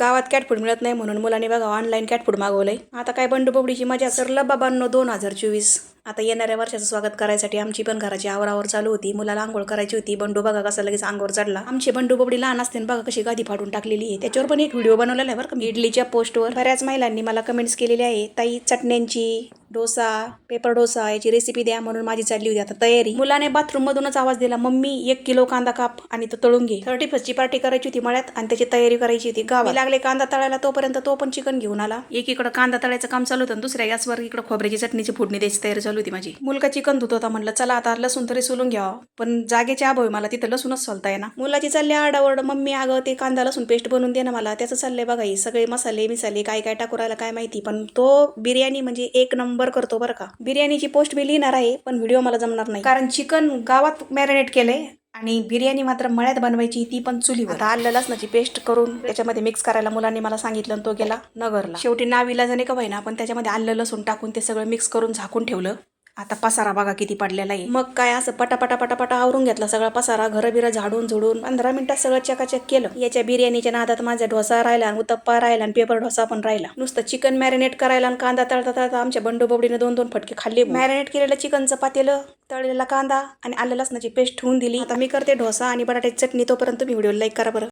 गावात cat food मिळत नाही म्हणून मुलांनी बघा ऑनलाईन कॅट फूड मागवलंय. आता काय बंडू बबडीची मजा सरला बाबांनो दोन हजार चोवीस. आता येणाऱ्या वर्षाचं स्वागत करायसाठी आमची पण घराची आवरावर चालू होती. मुलाला आंघोळ करायची होती. बंडू बघा कसा लगेच आंघोळ चढला. आमची बंडू बबडी लहान असते बघा कशी गादी फाडून टाकलेली आहे. त्याच्यावर पण एक व्हिडिओ बनवलेला आहे बरं का इडलीच्या पोस्टवर बऱ्याच महिलांनी मला कमेंट्स केलेली आहे. ताई चटण्यांची डोसा पेपर डोसा याची रेसिपी द्या म्हणून माझी चालली होती आता तयारी. मुलाने बाथरूम मधूनच आवाज दिला मम्मी एक किलो कांदा काप आणि तो तळून घे. थर्टी फर्स्टची पार्टी करायची होती मळ्यात आणि त्याची तयारी करायची होती गावी लागले कांदा तळायला तोपर्यंत तो पण चिकन घेऊन आला. एकीकडे कांदा तळायचं काम चालू होतं आणि दुसऱ्या गॅसवर इकडे खोबऱ्याची चटणीची फोडणी द्यायची तयारी चालू होती माझी. मुलगा चिकन धुत होता म्हणलं चला आता लसूण तरी सोलून घ्यावं पण जागेच्या अभावी मला तिथं लसूणच सोलता येणार मुलाची चालली आडावड मम्मी अगं ते कांदा लसूण पेस्ट बनवून दे ना मला त्याचं चाललंय बघा सगळे मसाले मिसाले काय काय टाकू राहिला काय माहिती. पण तो बिर्याणी म्हणजे एक नंबर करतो बरं का. बिर्याणीची पोस्ट मी लिहिणार आहे पण व्हिडिओ मला जमणार नाही. कारण चिकन गावात मॅरिनेट केलंय आणि बिर्याणी मात्र मळ्यात बनवायची ती पण चुली आता आलं लसणाची पेस्ट करून त्याच्यामध्ये मिक्स करायला मुलांनी मला सांगितलं आणि तो गेला नगरला. शेवटी नावीला जणे का ना पण त्याच्यामध्ये आलं लसूण टाकून ते सगळं मिक्स करून झाकून ठेवलं. आता पसारा बघा किती पडलेला आहे. मग काय असं पटापटा पटापटा आवरून घेतला सगळा पसारा घर बिरं झाडून झुडून. पंधरा मिनिटात सगळं चकाचक केलं. याच्या बिर्याणीच्या नादात माझा डोसा राहिला आणि उत्तप्पा राहिला आणि पेपर डोसा पण राहिला. नुसतं चिकन मॅरिनेट करायला आणि कांदा तळता तळता आमच्या बंडू बबडीने दोन दोन फटके खाल्ले मॅरिनेट केलेलं चिकनचं पातेलं तळलेला कांदा आणि आलं लसणाची पेस्ट ठेवून दिली. आता मी करते डोसा आणि बटाट्याची चटणी तोपर्यंत तुम्ही व्हिडिओ लाईक करा बरं.